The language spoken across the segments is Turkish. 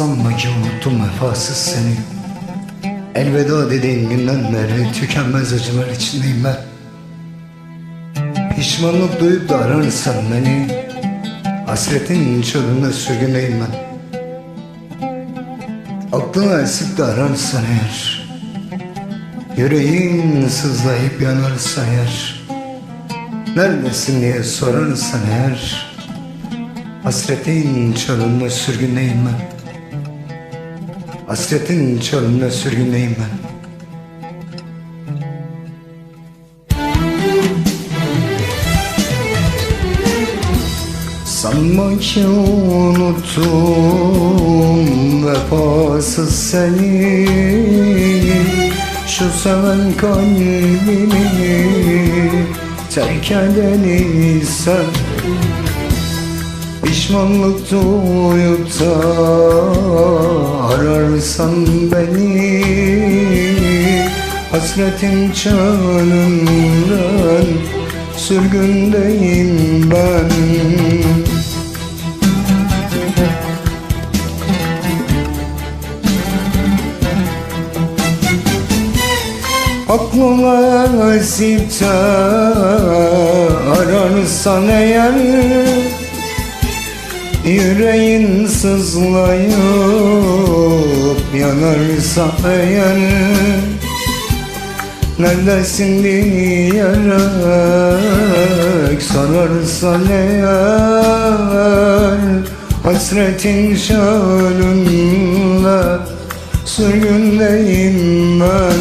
Sanma ki unuttum vefasız seni. Elveda dediğin günden beri Tükenmez acılar içindeyim ben. Pişmanlık duyup da ararsan beni Hasretin çölünde sürgüneyim ben. Aklına esip de ararsan eğer Yüreğin sızlayıp yanarsa eğer Neredesin diye sorarsan eğer Hasretin çölünde sürgüneyim ben Hasretin çölünde sürgüneyim ben. Sanma ki unuttum vefasız seni. Şu seven kalbimi terk edeni sen Pişmanlık duyup da ararsan beni. Hasretin çölünden sürgündeyim ben. Aklıma esip de ararsan eğer Yüreğin sızlayıp yanarsa eğer Neredesin diyerek sorarsan eğer Hasretin şölünde sürgündeyim ben.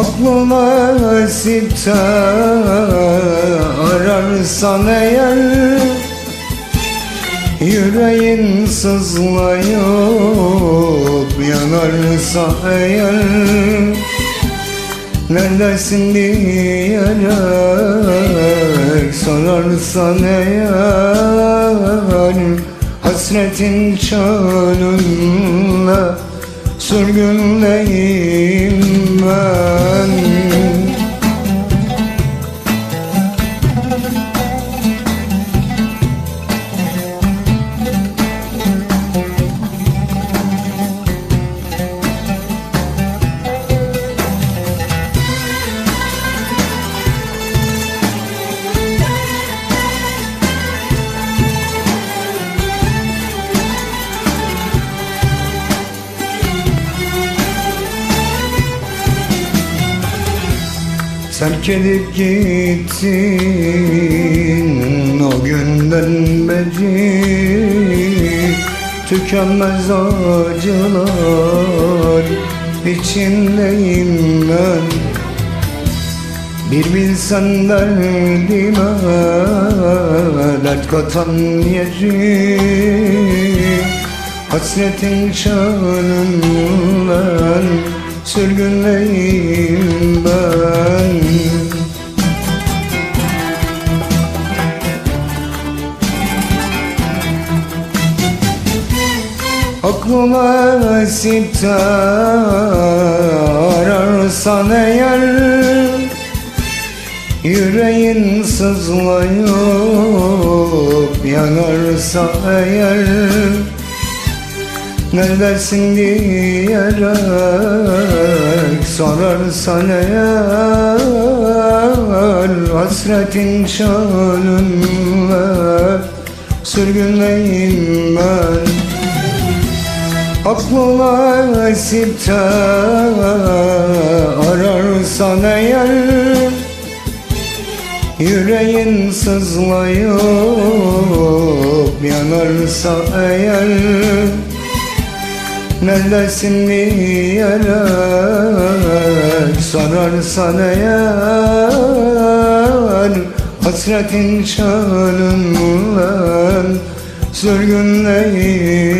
Aklıma esip de ararsan eğer Yüreğin sızlayıp yanarsa eğer Neredesin? diyerek sorarsan eğer Hasretin çölünde sürgünleyim ben Terk edip gittin o günden beri. Tükenmez acılar içindeyim ben. Bir bilsen derdime dert katan yeri. Hasretin çölünden sürgünleyim Aklıma de ararsan eğer Yüreğin sızlayıp yanarsa eğer Neredesin diyerek sorarsan eğer Hasretin çölünde sürgünleyim ben Aklıma esip de ararsan eğer Yüreğin sızlayıp yanarsa eğer Neredesin diyerek sorarsan eğer Hasretin çölünden sürgünleyim ben